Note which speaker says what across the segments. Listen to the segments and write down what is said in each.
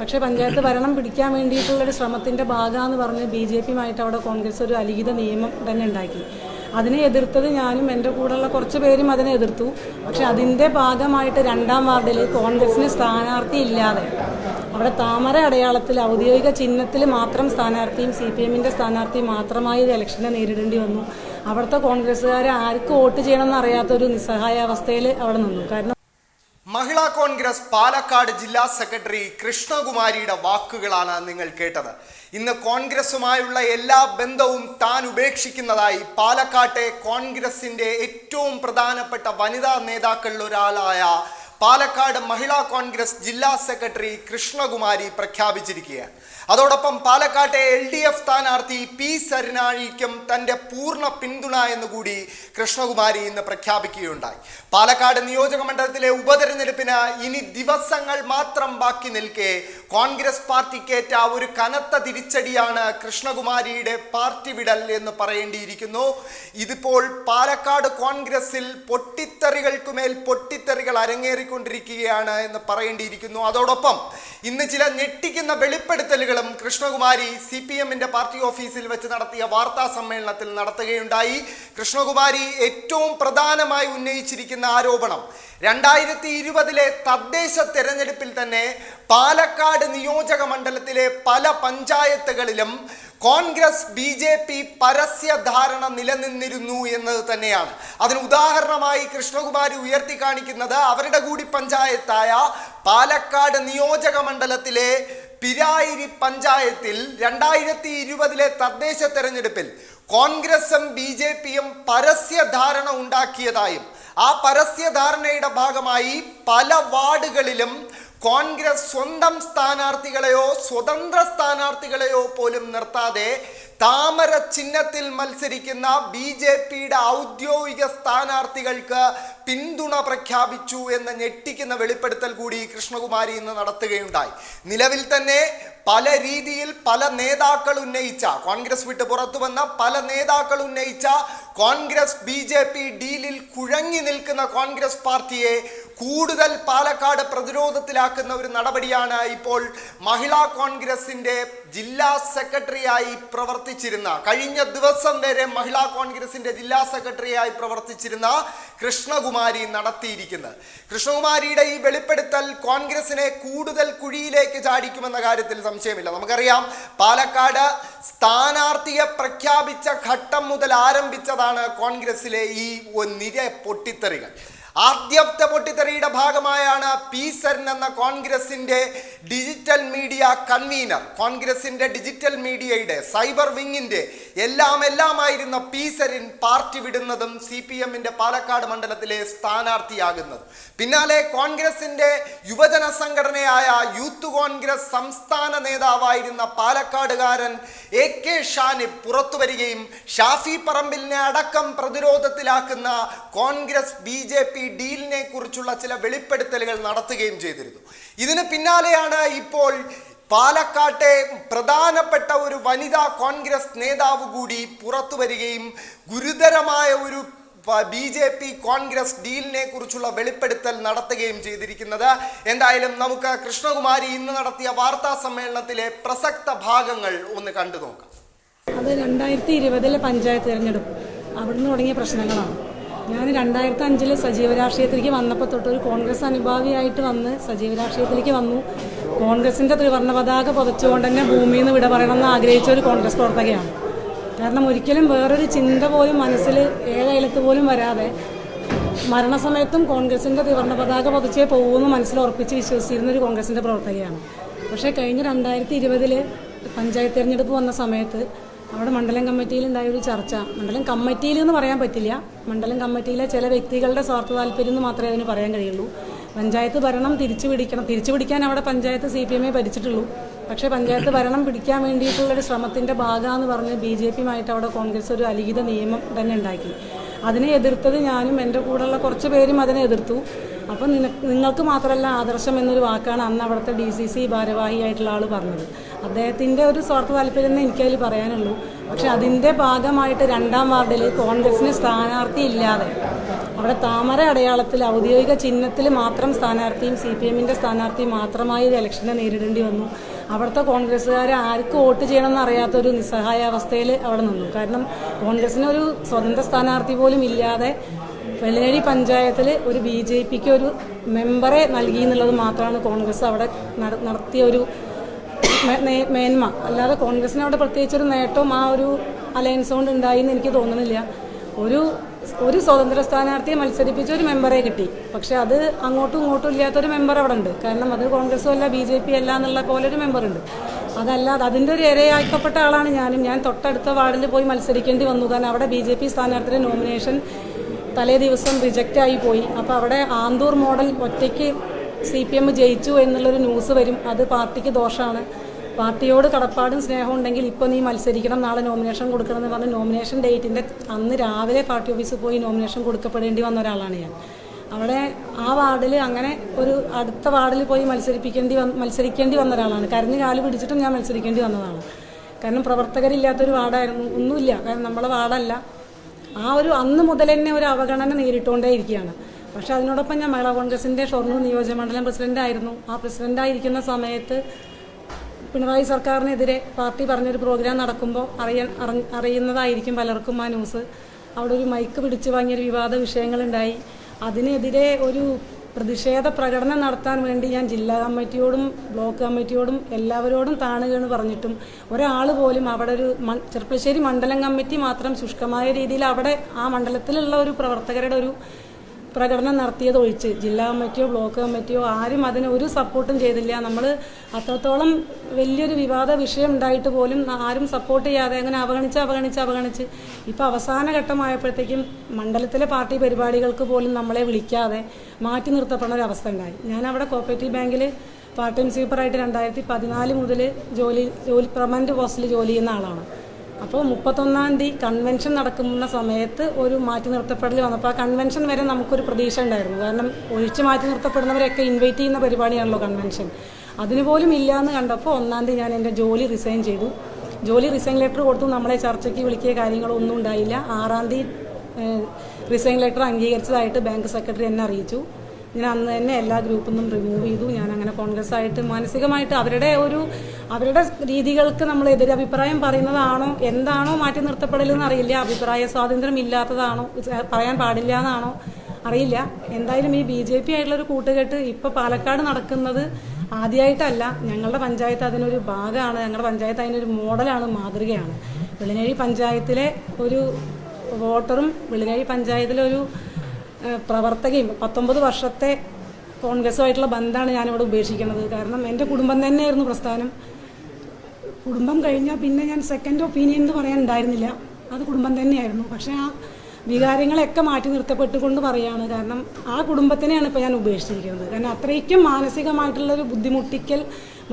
Speaker 1: പക്ഷേ പഞ്ചായത്ത് ഭരണം പിടിക്കാൻ വേണ്ടിയിട്ടുള്ളൊരു ശ്രമത്തിന്റെ ഭാഗമാണെന്ന് പറഞ്ഞ് ബി ജെ പിയുമായിട്ട് അവിടെ കോൺഗ്രസ് ഒരു അലിഖിത നിയമം തന്നെ ഉണ്ടാക്കി. അതിനെ എതിർത്തത് ഞാനും എന്റെ കൂടെയുള്ള കുറച്ച് പേരും അതിനെ എതിർത്തു. പക്ഷെ അതിന്റെ ഭാഗമായിട്ട് രണ്ടാം വാർഡിൽ കോൺഗ്രസിന് സ്ഥാനാർത്ഥി ഇല്ലാതെ അവിടെ താമര അടയാളത്തിൽ ഔദ്യോഗിക ചിഹ്നത്തിൽ മാത്രം സ്ഥാനാർത്ഥിയും സി പി എമ്മിന്റെ സ്ഥാനാർത്ഥിയും മാത്രമായി ഒരു ഇലക്ഷനെ നേരിടേണ്ടി വന്നു. അവിടുത്തെ കോൺഗ്രസ്സുകാരെ ആർക്ക് വോട്ട് ചെയ്യണമെന്ന് അറിയാത്തൊരു നിസ്സഹായാവസ്ഥയിൽ അവിടെ നിന്നു. കാരണം
Speaker 2: മഹിളാ കോൺഗ്രസ് പാലക്കാട് ജില്ലാ സെക്രട്ടറി കൃഷ്ണകുമാരിയുടെ വാക്കുകളാണ് നിങ്ങൾ കേട്ടത്. ഇന്ന് കോൺഗ്രസുമായുള്ള എല്ലാ ബന്ധവും താൻ ഉപേക്ഷിക്കുന്നതായി പാലക്കാട്ടെ കോൺഗ്രസിന്റെ ഏറ്റവും പ്രധാനപ്പെട്ട വനിതാ നേതാക്കളിൽ ഒരാളായ പാലക്കാട് മഹിളാ കോൺഗ്രസ് ജില്ലാ സെക്രട്ടറി കൃഷ്ണകുമാരി പ്രഖ്യാപിച്ചിരിക്കുകയാണ്. അതോടൊപ്പം പാലക്കാട്ടെ എൽ ഡി എഫ് സ്ഥാനാർത്ഥി പി സരിനാഴിക്കും തന്റെ പൂർണ പിന്തുണ എന്നുകൂടി കൃഷ്ണകുമാരി ഇന്ന് പ്രഖ്യാപിക്കുകയുണ്ടായി. പാലക്കാട് നിയോജക മണ്ഡലത്തിലെ ഉപതെരഞ്ഞെടുപ്പിന് ഇനി ദിവസങ്ങൾ മാത്രം ബാക്കി നിൽക്കെ കോൺഗ്രസ് പാർട്ടിക്കേറ്റ ഒരു കനത്ത തിരിച്ചടിയാണ് കൃഷ്ണകുമാരിയുടെ പാർട്ടി വിടൽ എന്ന് പറയേണ്ടിയിരിക്കുന്നു. ഇതിപ്പോൾ പാലക്കാട് കോൺഗ്രസിൽ പൊട്ടിത്തെറികൾക്കുമേൽ പൊട്ടിത്തെറികൾ അരങ്ങേറിക്കൊണ്ടിരിക്കുകയാണ് എന്ന് പറയേണ്ടിയിരിക്കുന്നു. അതോടൊപ്പം ഇന്ന് ചില ഞെട്ടിക്കുന്ന വെളിപ്പെടുത്തലുകളും കൃഷ്ണകുമാരി സി പി എമ്മിന്റെ പാർട്ടി ഓഫീസിൽ വെച്ച് നടത്തിയ വാർത്താ സമ്മേളനത്തിൽ നടത്തുകയുണ്ടായി. കൃഷ്ണകുമാരി ഏറ്റവും പ്രധാനമായി ഉന്നയിച്ചിരിക്കുന്ന ആരോപണം രണ്ടായിരത്തി ഇരുപതിലെ തദ്ദേശ തെരഞ്ഞെടുപ്പിൽ തന്നെ പാലക്കാട് നിയോജക മണ്ഡലത്തിലെ പല പഞ്ചായത്തുകളിലും കോൺഗ്രസ് ബി ജെ പി പരസ്യ ധാരണ നിലനിന്നിരുന്നു എന്നത് തന്നെയാണ്. അതിന് ഉദാഹരണമായി കൃഷ്ണകുമാരി ഉയർത്തി കാണിക്കുന്നത് അവരുടെ കൂടി പഞ്ചായത്തായ പാലക്കാട് നിയോജക മണ്ഡലത്തിലെ പിരായിരി പഞ്ചായത്തിൽ രണ്ടായിരത്തി ഇരുപതിലെ തദ്ദേശ തെരഞ്ഞെടുപ്പിൽ കോൺഗ്രസും ബി ജെ പിയും പരസ്യ ധാരണ ഉണ്ടാക്കിയതായും ആ പരസ്യ ധാരണയുടെ ഭാഗമായി പല വാർഡുകളിലും കോൺഗ്രസ് സ്വന്തം സ്ഥാനാർത്ഥികളെയോ സ്വതന്ത്ര സ്ഥാനാർത്ഥികളെയോ പോലും നിർത്താതെ താമര ചിഹ്നത്തിൽ മത്സരിക്കുന്ന ബി ജെ പിയുടെ ഔദ്യോഗിക സ്ഥാനാർത്ഥികൾക്ക് പിന്തുണ പ്രഖ്യാപിച്ചു എന്ന ഞെട്ടിക്കുന്ന വെളിപ്പെടുത്തൽ കൂടി കൃഷ്ണകുമാരി ഇന്ന് നടത്തുകയുണ്ടായി. നിലവിൽ തന്നെ പല രീതിയിൽ പല നേതാക്കൾ ഉന്നയിച്ച കോൺഗ്രസ് വിട്ട് പുറത്തു വന്ന പല നേതാക്കൾ ഉന്നയിച്ച കോൺഗ്രസ് ബി ജെ പി ഡീലിൽ കുഴങ്ങി നിൽക്കുന്ന കോൺഗ്രസ് പാർട്ടിയെ കൂടുതൽ പാലക്കാട് പ്രതിരോധത്തിലാക്കുന്ന ഒരു നടപടിയാണ് ഇപ്പോൾ മഹിളാ കോൺഗ്രസിന്റെ ജില്ലാ സെക്രട്ടറിയായി പ്രവർത്തിച്ചിരുന്ന കഴിഞ്ഞ ദിവസം വരെ മഹിളാ കോൺഗ്രസിന്റെ ജില്ലാ സെക്രട്ടറിയായി പ്രവർത്തിച്ചിരുന്ന കൃഷ്ണകുമാരി നടത്തിയിരിക്കുന്നത്. കൃഷ്ണകുമാരിയുടെ ഈ വെളിപ്പെടുത്തൽ കോൺഗ്രസിനെ കൂടുതൽ കുഴിയിലേക്ക് ചാടിക്കുമെന്ന കാര്യത്തിൽ സംശയമില്ല. നമുക്കറിയാം പാലക്കാട് സ്ഥാനാർത്ഥിയെ പ്രഖ്യാപിച്ച ഘട്ടം മുതൽ ആരംഭിച്ചതാണ് കോൺഗ്രസിലെ ഈ നിര പൊട്ടിത്തെറികൾ. ആദ്യത്തെ പൊട്ടിത്തെറിയുടെ ഭാഗമായാണ് പി സരൻ എന്ന കോൺഗ്രസിന്റെ ഡിജിറ്റൽ മീഡിയ കൺവീനർ. കോൺഗ്രസിന്റെ ഡിജിറ്റൽ മീഡിയയുടെ സൈബർ വിങ്ങിന്റെ എല്ലാം എല്ലാമായിരുന്ന പി സരിൻ പാർട്ടി വിടുന്നതും സി പി എമ്മിന്റെ പാലക്കാട് മണ്ഡലത്തിലെ സ്ഥാനാർത്ഥിയാകുന്നത്. പിന്നാലെ കോൺഗ്രസിന്റെ യുവജന സംഘടനയായ യൂത്ത് കോൺഗ്രസ് സംസ്ഥാന നേതാവായിരുന്ന പാലക്കാടുകാരൻ എ കെ ഷാനി പുറത്തു വരികയും ഷാഫി പറമ്പിലിനെ അടക്കം പ്രതിരോധത്തിലാക്കുന്ന കോൺഗ്രസ് ബി ജെ പി ഡീലിനെ കുറിച്ചുള്ള ചില വെളിപ്പെടുത്തലുകൾ നടത്തുകയും ചെയ്തിരുന്നു. ഇതിന് പിന്നാലെയാണ് ഇപ്പോൾ പാലക്കാട്ടെ പ്രധാനപ്പെട്ട ഒരു വനിതാ കോൺഗ്രസ് നേതാവ് കൂടി പുറത്തു വരികയും ഗുരുതരമായ ഒരു ബി ജെ പി കോൺഗ്രസ് ഡീലിനെ കുറിച്ചുള്ള വെളിപ്പെടുത്തൽ നടത്തുകയും ചെയ്തിരിക്കുന്നത്. എന്തായാലും നമുക്ക് കൃഷ്ണകുമാരി ഇന്ന് നടത്തിയ വാർത്താ സമ്മേളനത്തിലെ പ്രസക്ത ഭാഗങ്ങൾ ഒന്ന് കണ്ടു നോക്കാം.
Speaker 1: അത് രണ്ടായിരത്തി ഇരുപതിലെ പഞ്ചായത്ത് തിരഞ്ഞെടുപ്പ്. അവിടുന്ന് തുടങ്ങിയ പ്രശ്നങ്ങളാണ്. ഞാൻ രണ്ടായിരത്തി അഞ്ചിൽ സജീവ രാഷ്ട്രീയത്തിലേക്ക് വന്നപ്പോൾ തൊട്ട് ഒരു കോൺഗ്രസ് അനുഭാവിയായിട്ട് വന്ന് സജീവ രാഷ്ട്രീയത്തിലേക്ക് വന്നു. കോൺഗ്രസിന്റെ ത്രിവർണ പതാക പുതച്ചുകൊണ്ട് തന്നെ ഭൂമിയിൽ നിന്ന് വിട പറയണമെന്ന് ആഗ്രഹിച്ച ഒരു കോൺഗ്രസ് പ്രവർത്തകയാണ്. കാരണം ഒരിക്കലും വേറൊരു ചിന്ത പോലും മനസ്സിൽ ഏഴയലത്ത് പോലും വരാതെ മരണസമയത്തും കോൺഗ്രസിന്റെ ത്രിവർണ പതാക പുതച്ചേ പോകുമെന്ന് മനസ്സിൽ ഉറപ്പിച്ച് വിശ്വസിച്ചിരുന്ന ഒരു കോൺഗ്രസിന്റെ പ്രവർത്തകയാണ്. പക്ഷേ കഴിഞ്ഞ രണ്ടായിരത്തി ഇരുപതിൽ പഞ്ചായത്ത് തിരഞ്ഞെടുപ്പ് വന്ന സമയത്ത് അവിടെ മണ്ഡലം കമ്മിറ്റിയിൽ ഉണ്ടായ ഒരു ചർച്ച. മണ്ഡലം കമ്മിറ്റിയിൽ എന്ന് പറയാൻ പറ്റില്ല. മണ്ഡലം കമ്മിറ്റിയിലെ ചില വ്യക്തികളുടെ സ്വാർത്ഥ താല്പര്യം എന്ന് മാത്രമേ അതിന് പറയാൻ കഴിയുള്ളൂ. പഞ്ചായത്ത് ഭരണം തിരിച്ചു പിടിക്കണം. തിരിച്ചു പിടിക്കാൻ അവിടെ പഞ്ചായത്ത് സി പി എമ്മേ ഭരിച്ചിട്ടുള്ളൂ. പക്ഷേ പഞ്ചായത്ത് ഭരണം പിടിക്കാൻ വേണ്ടിയിട്ടുള്ളൊരു ശ്രമത്തിന്റെ ഭാഗമാണെന്ന് പറഞ്ഞ് ബി ജെ പിയുമായിട്ട് അവിടെ കോൺഗ്രസ് ഒരു അലിഖിത നിയമം തന്നെ ഉണ്ടാക്കി. അതിനെ എതിർത്തത് ഞാനും എന്റെ കൂടെയുള്ള കുറച്ച് പേരും അതിനെ എതിർത്തു. അപ്പം നിങ്ങൾക്ക് മാത്രമല്ല ആദർശം എന്നൊരു വാക്കാണ് അന്ന് അവിടുത്തെ ഡി സി സി ഭാരവാഹിയായിട്ടുള്ള ആൾ പറഞ്ഞത്. അദ്ദേഹത്തിന്റെ ഒരു സ്വാർത്ഥ താല്പര്യം എന്നേ എനിക്കതിൽ പറയാനുള്ളൂ. പക്ഷെ അതിന്റെ ഭാഗമായിട്ട് രണ്ടാം വാർഡിൽ കോൺഗ്രസിന് സ്ഥാനാർത്ഥി ഇല്ലാതെ അവിടെ താമര അടയാളത്തിൽ ഔദ്യോഗിക ചിഹ്നത്തിൽ മാത്രം സ്ഥാനാർത്ഥിയും സി പി എമ്മിന്റെ സ്ഥാനാർത്ഥിയും മാത്രമായി ഒരു ഇലക്ഷനെ നേരിടേണ്ടി വന്നു. അവിടുത്തെ കോൺഗ്രസ്സുകാരെ ആർക്ക് വോട്ട് ചെയ്യണമെന്ന് അറിയാത്തൊരു നിസ്സഹായാവസ്ഥയിൽ അവിടെ നിന്നു. കാരണം കോൺഗ്രസ്സിന് ഒരു സ്വതന്ത്ര സ്ഥാനാർത്ഥി പോലും ഇല്ലാതെ വെള്ളേരി പഞ്ചായത്തിൽ ഒരു ബി ജെ പിക്ക് ഒരു മെമ്പറെ നൽകി എന്നുള്ളത് മാത്രമാണ് കോൺഗ്രസ് അവിടെ നടത്തിയ ഒരു മേന്മ. അല്ലാതെ കോൺഗ്രസിന് അവിടെ പ്രത്യേകിച്ച് ഒരു നേട്ടവും ആ ഒരു അലയൻസ് കൊണ്ട് ഉണ്ടായി എന്ന് എനിക്ക് തോന്നുന്നില്ല ഒരു ഒരു സ്വതന്ത്ര സ്ഥാനാർത്ഥിയെ മത്സരിപ്പിച്ച ഒരു മെമ്പറെ കിട്ടി. പക്ഷെ അത് അങ്ങോട്ടും ഇങ്ങോട്ടും ഇല്ലാത്തൊരു മെമ്പർ അവിടെ ഉണ്ട്. കാരണം അത് കോൺഗ്രസും അല്ല ബി ജെ പി അല്ല എന്നുള്ള പോലെ ഒരു മെമ്പർ ഉണ്ട്. അതല്ലാതെ അതിന്റെ ഒരു ഇരയാക്കപ്പെട്ട ആളാണ് ഞാനും. ഞാൻ തൊട്ടടുത്ത വാർഡിൽ പോയി മത്സരിക്കേണ്ടി വന്നു. കാരണം അവിടെ ബി ജെ പി സ്ഥാനാർത്ഥിയുടെ നോമിനേഷൻ തലേ ദിവസം റിജക്റ്റ് ആയി പോയി. അപ്പോൾ അവിടെ ആന്തൂർ മോഡൽ ഒറ്റയ്ക്ക് സി പി എം ജയിച്ചു എന്നുള്ളൊരു ന്യൂസ് വരും. അത് പാർട്ടിക്ക് ദോഷമാണ് പാർട്ടിയോട് കടപ്പാടും സ്നേഹവും ഉണ്ടെങ്കിൽ ഇപ്പോൾ നീ മത്സരിക്കണം നാളെ നോമിനേഷൻ കൊടുക്കണം എന്ന് പറഞ്ഞ് നോമിനേഷൻ ഡേറ്റിന്റെ അന്ന് രാവിലെ പാർട്ടി ഓഫീസിൽ പോയി നോമിനേഷൻ കൊടുക്കപ്പെടേണ്ടി വന്ന ഒരാളാണ് ഞാൻ. അവിടെ ആ വാർഡിൽ അങ്ങനെ ഒരു അടുത്ത വാർഡിൽ പോയി മത്സരിപ്പിക്കേണ്ടി വന്ന് മത്സരിക്കേണ്ടി വന്ന ഒരാളാണ്. കരഞ്ഞ് കാൽ പിടിച്ചിട്ടും ഞാൻ മത്സരിക്കേണ്ടി വന്നതാണ്. കാരണം പ്രവർത്തകരില്ലാത്തൊരു വാർഡായിരുന്നു ഒന്നുമില്ല. കാരണം നമ്മളെ വാർഡല്ല. ആ ഒരു അന്ന് മുതൽ തന്നെ ഒരു അവഗണന നേരിട്ടുകൊണ്ടേ ഇരിക്കുകയാണ്. പക്ഷെ അതിനോടൊപ്പം ഞാൻ മഹിളാ കോൺഗ്രസിന്റെ ഷൊർണൂർ നിയോജകമണ്ഡലം പ്രസിഡന്റ് ആയിരുന്നു ആ പ്രസിഡന്റായിരിക്കുന്ന സമയത്ത് പിണറായി സർക്കാരിനെതിരെ പാർട്ടി പറഞ്ഞൊരു പ്രോഗ്രാം നടക്കുമ്പോൾ അറിയ അറിയുന്നതായിരിക്കും പലർക്കും ആ ന്യൂസ്. അവിടെ ഒരു മൈക്ക് പിടിച്ചു വാങ്ങിയൊരു വിവാദ വിഷയങ്ങളുണ്ടായി. അതിനെതിരെ ഒരു പ്രതിഷേധ പ്രകടനം നടത്താൻ വേണ്ടി ഞാൻ ജില്ലാ കമ്മിറ്റിയോടും ബ്ലോക്ക് കമ്മിറ്റിയോടും എല്ലാവരോടും താണുകയെന്ന് പറഞ്ഞിട്ടും ഒരാൾ പോലും അവിടെ ഒരു ചെറുപ്പശ്ശേരി മണ്ഡലം കമ്മിറ്റി മാത്രം ശുഷ്കമായ രീതിയിൽ അവിടെ ആ മണ്ഡലത്തിലുള്ള ഒരു പ്രവർത്തകരുടെ ഒരു പ്രകടനം നടത്തിയതൊഴിച്ച് ജില്ലാ കമ്മിറ്റിയോ ബ്ലോക്ക് കമ്മിറ്റിയോ ആരും അതിന് ഒരു സപ്പോർട്ടും ചെയ്തില്ല. നമ്മൾ അത്രത്തോളം വലിയൊരു വിവാദ വിഷയം ഉണ്ടായിട്ട് പോലും ആരും സപ്പോർട്ട് ചെയ്യാതെ അങ്ങനെ അവഗണിച്ച് അവഗണിച്ച് അവഗണിച്ച് ഇപ്പോൾ അവസാന ഘട്ടമായപ്പോഴത്തേക്കും മണ്ഡലത്തിലെ പാർട്ടി പരിപാടികൾക്ക് പോലും നമ്മളെ വിളിക്കാതെ മാറ്റി നിർത്തപ്പെടുന്ന ഒരു അവസ്ഥ ഉണ്ടായി. ഞാൻ അവിടെ കോപ്പറേറ്റീവ് ബാങ്കിൽ പാർട്ട് ടൈം സ്വീപ്പറായിട്ട് രണ്ടായിരത്തി പതിനാല് മുതൽ ജോലി ജോലി പെർമനന്റ് പോസ്റ്റിൽ ജോലി ചെയ്യുന്ന ആളാണ്. അപ്പോൾ മുപ്പത്തൊന്നാം തീയതി കൺവെൻഷൻ നടക്കുന്ന സമയത്ത് ഒരു മാറ്റി നിർത്തപ്പെടൽ വന്നപ്പോൾ ആ കൺവെൻഷൻ വരെ നമുക്കൊരു പ്രതീക്ഷ ഉണ്ടായിരുന്നു. കാരണം ഒഴിച്ച് മാറ്റി നിർത്തപ്പെടുന്നവരെയൊക്കെ ഇൻവൈറ്റ് ചെയ്യുന്ന പരിപാടിയാണല്ലോ കൺവെൻഷൻ അതിനുപോലും ഇല്ല എന്ന് കണ്ടപ്പോൾ ഒന്നാം തീയതി ഞാൻ എന്റെ ജോലി റിസൈൻ ചെയ്തു. ജോലി റിസൈൻ ലെറ്റർ കൊടുത്തു. നമ്മളെ ചർച്ചയ്ക്ക് വിളിക്കിയ കാര്യങ്ങളൊന്നും ഉണ്ടായില്ല. ആറാം തീയതി റിസൈൻ ലെറ്റർ അംഗീകരിച്ചതായിട്ട് ബാങ്ക് സെക്രട്ടറി എന്നെ അറിയിച്ചു. ഞാൻ അന്ന് തന്നെ എല്ലാ ഗ്രൂപ്പിൽ നിന്നും റിമൂവ് ചെയ്തു. ഞാൻ അങ്ങനെ കോൺഗ്രസ് ആയിട്ട് മാനസികമായിട്ട് അവരുടെ ഒരു അവരുടെ രീതികൾക്ക് നമ്മൾ എതിരഭിപ്രായം പറയുന്നതാണോ എന്താണോ മാറ്റി നിർത്തപ്പെടലെന്ന് അറിയില്ല. അഭിപ്രായ സ്വാതന്ത്ര്യം ഇല്ലാത്തതാണോ പറയാൻ പാടില്ല എന്നാണോ അറിയില്ല. എന്തായാലും ഈ ബി ജെ പി ആയിട്ടുള്ളൊരു കൂട്ടുകെട്ട് ഇപ്പൊ പാലക്കാട് നടക്കുന്നത് ആദ്യമായിട്ടല്ല ഞങ്ങളുടെ പഞ്ചായത്ത് അതിനൊരു ഭാഗമാണ്. ഞങ്ങളുടെ പഞ്ചായത്ത് അതിനൊരു മോഡലാണ് മാതൃകയാണ്. വെള്ളിനേഴി പഞ്ചായത്തിലെ ഒരു വോട്ടറും വെള്ളിനേഴി പഞ്ചായത്തിലെ ഒരു പ്രവർത്തകയും പത്തൊമ്പത് വർഷത്തെ കോൺഗ്രസുമായിട്ടുള്ള ബന്ധമാണ് ഞാനിവിടെ ഉപേക്ഷിക്കുന്നത്. കാരണം എന്റെ കുടുംബം തന്നെയായിരുന്നു പ്രസ്ഥാനം. കുടുംബം കഴിഞ്ഞാൽ പിന്നെ ഞാൻ സെക്കൻഡ് ഒപ്പീനിയൻ എന്ന് പറയാൻ ഉണ്ടായിരുന്നില്ല. അത് കുടുംബം തന്നെയായിരുന്നു. പക്ഷേ ആ വികാരങ്ങളെയൊക്കെ മാറ്റി നിർത്തപ്പെട്ടുകൊണ്ട് പറയാണ്. കാരണം ആ കുടുംബത്തിനെയാണ് ഇപ്പോൾ ഞാൻ ഉപേക്ഷിച്ചിരിക്കുന്നത്. കാരണം അത്രയ്ക്കും മാനസികമായിട്ടുള്ളൊരു ബുദ്ധിമുട്ടിക്കൽ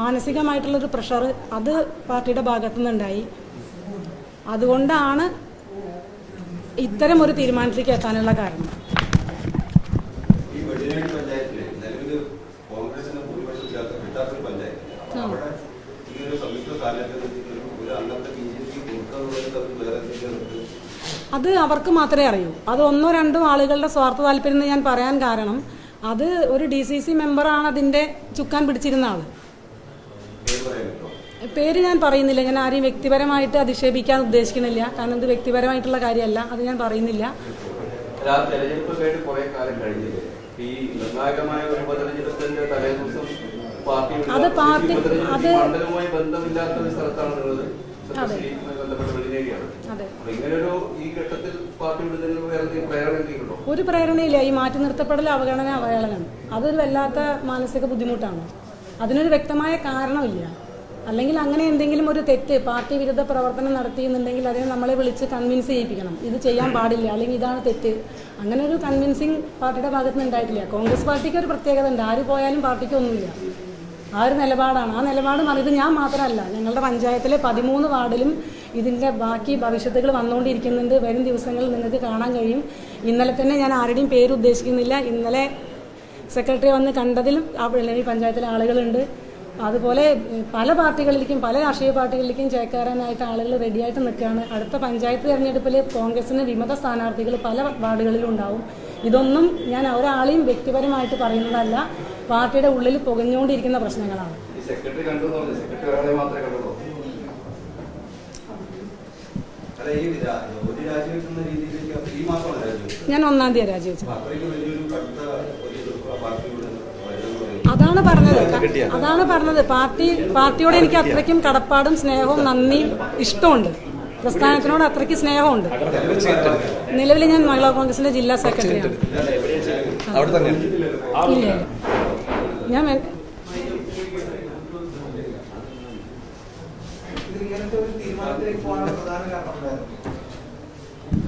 Speaker 1: മാനസികമായിട്ടുള്ളൊരു പ്രഷർ അത് പാർട്ടിയുടെ ഭാഗത്തുനിന്നുണ്ടായി. അതുകൊണ്ടാണ് ഇത്തരം ഒരു തീരുമാനത്തിലേക്ക് എത്താനുള്ള കാരണം
Speaker 3: ഈ വെള്ളിനാട് പഞ്ചായത്തിൽ നിലവിൽ കോൺഗ്രസിന് ഭൂരിപക്ഷം ഇല്ലാത്ത കിട്ടാത്തൊരു പഞ്ചായത്ത് അവിടെ ഈ ഒരു സംയുക്ത സ്ഥാനാർത്ഥി ഒരു അന്നത്തെ ബി ജെ പി കൊടുക്കാന്നുള്ളത് അവർ വേറെ എന്തെങ്കിലും
Speaker 1: അത് അവർക്ക് മാത്രമേ അറിയൂ. അത് ഒന്നോ രണ്ടോ ആളുകളുടെ സ്വാർത്ഥ താല്പര്യം എന്ന് ഞാൻ പറയാൻ കാരണം അത് ഒരു ഡി സി സി മെമ്പറാണ് അതിന്റെ ചുക്കാൻ പിടിച്ചിരുന്ന ആൾ.
Speaker 3: പേര്
Speaker 1: ഞാൻ പറയുന്നില്ല. ഞാൻ ആരെയും വ്യക്തിപരമായിട്ട് അധിക്ഷേപിക്കാൻ ഉദ്ദേശിക്കുന്നില്ല. കാരണം ഇത് വ്യക്തിപരമായിട്ടുള്ള കാര്യമല്ല. അത് ഞാൻ പറയുന്നില്ല. അത് പാർട്ടി- അത്
Speaker 4: ഒരു
Speaker 1: പ്രേരണയില്ല. ഈ മാറ്റി നിർത്തപ്പെടൽ അവഗണന അവഹേളനം. അതൊരു വല്ലാത്ത മാനസിക ബുദ്ധിമുട്ടാണ്. അതിനൊരു വ്യക്തമായ കാരണമില്ല. അല്ലെങ്കിൽ അങ്ങനെ എന്തെങ്കിലും ഒരു തെറ്റ് പാർട്ടി വിരുദ്ധ പ്രവർത്തനം നടത്തിയെന്നുണ്ടെങ്കിൽ അതിനെ നമ്മളെ വിളിച്ച് കൺവിൻസ് ചെയ്യിപ്പിക്കണം. ഇത് ചെയ്യാൻ പാടില്ല. അല്ലെങ്കിൽ ഇതാണ് തെറ്റ്. അങ്ങനെ ഒരു കൺവിൻസിങ് പാർട്ടിയുടെ ഭാഗത്തുനിന്ന് ഉണ്ടായിട്ടില്ല. കോൺഗ്രസ് പാർട്ടിക്ക് ഒരു പ്രത്യേകത ഉണ്ട്. ആര് പോയാലും പാർട്ടിക്ക് ഒന്നുമില്ല. ആ ഒരു നിലപാടാണ്. ആ നിലപാട് ഇത് ഞാൻ മാത്രമല്ല ഞങ്ങളുടെ പഞ്ചായത്തിലെ പതിമൂന്ന് വാർഡിലും ഇതിന്റെ ബാക്കി ഭവിഷ്യത്തുകൾ വന്നുകൊണ്ടിരിക്കുന്നുണ്ട്. വരും ദിവസങ്ങളിൽ നിങ്ങൾക്ക് കാണാൻ കഴിയും. ഇന്നലെ തന്നെ ഞാൻ ആരുടെയും പേര് ഉദ്ദേശിക്കുന്നില്ല. ഇന്നലെ സെക്രട്ടറി വന്ന് കണ്ടതിലും ആ പിള്ളേരി പഞ്ചായത്തിലെ ആളുകളുണ്ട്. അതുപോലെ പല പാർട്ടികളിലേക്കും പല രാഷ്ട്രീയ പാർട്ടികളിലേക്കും ചേക്കേറാനായിട്ട് ആളുകൾ റെഡിയായിട്ട് നിൽക്കുകയാണ്. അടുത്ത പഞ്ചായത്ത് തെരഞ്ഞെടുപ്പിൽ കോൺഗ്രസിന് വിമത സ്ഥാനാർത്ഥികൾ പല വാർഡുകളിലും ഉണ്ടാവും. ഇതൊന്നും ഞാൻ ഒരാളെയും വ്യക്തിപരമായിട്ട് പറയുന്നതല്ല. പാർട്ടിയുടെ ഉള്ളിൽ പുകഞ്ഞുകൊണ്ടിരിക്കുന്ന പ്രശ്നങ്ങളാണ്.
Speaker 4: സെക്രട്ടറി കണ്ടു എന്ന് സെക്രട്ടറി മാത്രമേ കണ്ടുള്ളൂ.
Speaker 3: അല്ല ഈ രാ- ജോലി രാജിവെക്കുന്ന രീതിയിലേക്ക് അപ്പൊ ഈ മാസമാണ് രാജിവെച്ചത്?
Speaker 1: ഞാൻ ഒന്നാം തീയതി
Speaker 3: രാജിവെച്ചു.
Speaker 1: അതാണ് പറഞ്ഞത്. അതാണ് പറഞ്ഞത്. പാർട്ടി പാർട്ടിയോട് എനിക്ക് അത്രയ്ക്കും കടപ്പാടും സ്നേഹവും നന്ദിയും ഇഷ്ടമുണ്ട്. പ്രസ്ഥാനത്തിനോട് അത്രയ്ക്ക് സ്നേഹമുണ്ട്. നിലവിൽ ഞാൻ മഹിളാ കോൺഗ്രസിന്റെ ജില്ലാ സെക്രട്ടറിയാണ്. ഇല്ല. ഞാൻ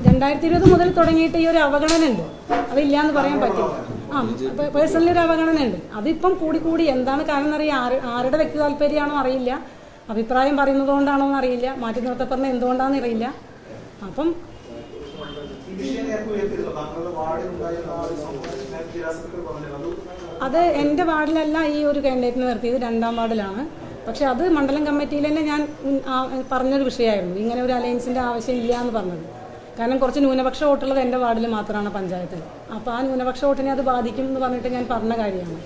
Speaker 1: രണ്ടായിരത്തി ഇരുപത് മുതൽ തുടങ്ങിയിട്ട് ഈ ഒരു അവഗണന ഉണ്ട് അതില്ലാന്ന് പറയാൻ പറ്റും ആ പേഴ്സണലി ഒരു അവഗണന ഉണ്ട് അതിപ്പം കൂടി കൂടി എന്താണ് കാരണം എന്നറിയാം. ആര് ആരുടെ വ്യക്തി താല്പര്യമാണോ അറിയില്ല. അഭിപ്രായം പറയുന്നത് കൊണ്ടാണോ എന്ന് അറിയില്ല. മാറ്റി നിർത്തപ്പെടുന്ന എന്തുകൊണ്ടാണെന്ന് അറിയില്ല. അപ്പം
Speaker 5: സെക്രട്ടറി പറഞ്ഞിരുന്നു. അത്
Speaker 1: എന്റെ വാർഡിലല്ല ഈ ഒരു കാൻഡിഡേറ്റിനെ നിർത്തിയത് രണ്ടാം വാർഡിലാണ്. പക്ഷെ അത് മണ്ഡലം കമ്മിറ്റിയിൽ തന്നെ ഞാൻ പറഞ്ഞൊരു വിഷയമായിരുന്നു. ഇങ്ങനെ ഒരു അലയൻസിന്റെ ആവശ്യം ഇല്ല എന്ന് പറഞ്ഞത്. കാരണം കുറച്ച് ന്യൂനപക്ഷ വോട്ടുള്ളത് എന്റെ വാർഡിൽ മാത്രമാണ് പഞ്ചായത്തിൽ. അപ്പോൾ ആ ന്യൂനപക്ഷ വോട്ടിനെ അത് ബാധിക്കും എന്ന് പറഞ്ഞിട്ട് ഞാൻ പറഞ്ഞ കാര്യമാണ്.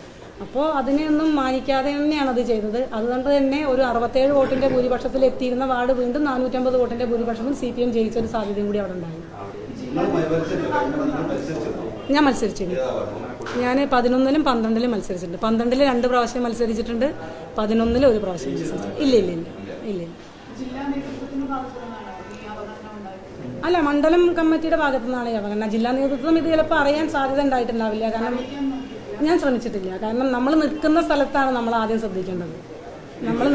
Speaker 1: അപ്പോൾ അതിനെയൊന്നും മാനിക്കാതെ തന്നെയാണ് അത് ചെയ്തത്. അതുകൊണ്ട് തന്നെ ഒരു അറുപത്തേഴ് വോട്ടിന്റെ ഭൂരിപക്ഷത്തിൽ എത്തിയിരുന്ന വാർഡ് വീണ്ടും നാനൂറ്റമ്പത് വോട്ടിന്റെ ഭൂരിപക്ഷത്തിൽ സി പി എം ജയിച്ച ഒരു സാധ്യതയും കൂടി അവിടെ ഉണ്ടായി ഞാൻ മത്സരിച്ചിരുന്നു. ഞാൻ പതിനൊന്നിലും പന്ത്രണ്ടിലും മത്സരിച്ചിട്ടുണ്ട്. പന്ത്രണ്ടിൽ രണ്ട് പ്രാവശ്യം മത്സരിച്ചിട്ടുണ്ട്. പതിനൊന്നിൽ ഒരു പ്രാവശ്യം മത്സരിച്ചിട്ടുണ്ട്. ഇല്ല ഇല്ല ഇല്ല ഇല്ല അല്ല മണ്ഡലം കമ്മിറ്റിയുടെ ഭാഗത്തു നിന്നാണ് ഈ അവഗണന. ജില്ലാ നേതൃത്വം ഇത് ചിലപ്പോൾ അറിയാൻ സാധ്യത ഉണ്ടായിട്ടുണ്ടാവില്ല. കാരണം ഞാൻ ശ്രമിച്ചിട്ടില്ല. കാരണം നമ്മൾ നിൽക്കുന്ന സ്ഥലത്താണ് നമ്മൾ ആദ്യം ശ്രദ്ധിക്കേണ്ടത്. നമ്മൾ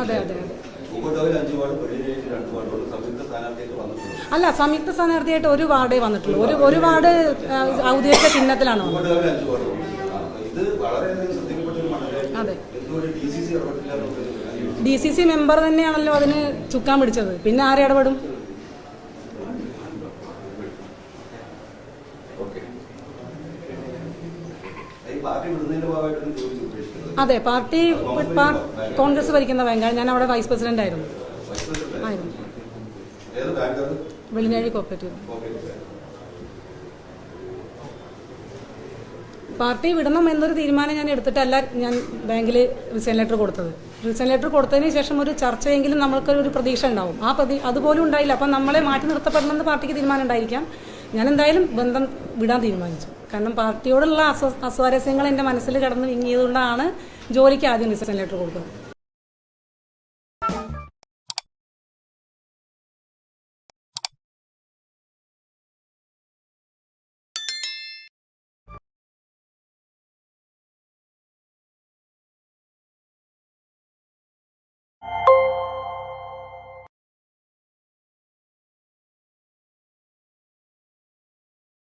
Speaker 1: അതെ അതെ അതെ. അല്ല സംയുക്ത സ്ഥാനാർത്ഥിയായിട്ട് ഒരു വാർഡേ വന്നിട്ടുള്ളൂ. ഒരു ഒരു വാർഡ് ഔദ്യോഗിക ചിഹ്നത്തിലാണ് അതെ.
Speaker 3: ഡി സി സി
Speaker 1: മെമ്പർ തന്നെയാണല്ലോ അതിന് ചുക്കാൻ പിടിച്ചത്. പിന്നെ ആരെ ഇടപെടും? അതെ പാർട്ടി പാർ- കോൺഗ്രസ് ഭരിക്കുന്ന ബാങ്കാണ് ഞാൻ അവിടെ വൈസ് പ്രസിഡന്റ് ആയിരുന്നു.
Speaker 3: വൈസ് പ്രസിഡന്റ്
Speaker 1: ആയിരുന്നു.
Speaker 3: ബാങ്കാണ്
Speaker 1: കോപ്പറേറ്റീവ്. പാർട്ടി വിടണം എന്നൊരു തീരുമാനം ഞാൻ എടുത്തിട്ടല്ല ഞാൻ ബാങ്കിൽ റിസൈൻ ലെറ്റർ കൊടുത്തത്. റിസൈൻ ലെറ്റർ കൊടുത്തതിന് ശേഷം ഒരു ചർച്ചയെങ്കിലും നമ്മൾക്ക് ഒരു പ്രതീക്ഷ ഉണ്ടാവും. ആ പ്രതി അതുപോലും ഉണ്ടായില്ല. അപ്പം നമ്മളെ മാറ്റി നിർത്തപ്പെടണമെന്ന് പാർട്ടിക്ക് തീരുമാനം ഉണ്ടായിരിക്കാം. ഞാൻ എന്തായാലും ബന്ധം വിടാൻ തീരുമാനിച്ചു. കാരണം പാർട്ടിയോടുള്ള അസ്വ അസ്വാരസ്യങ്ങൾ എന്റെ മനസ്സിൽ കടന്ന് വിങ്ങിയതുകൊണ്ടാണ് ജോലിക്ക് ആദ്യം റിസൈൻ ലെറ്റർ കൊടുത്തത്.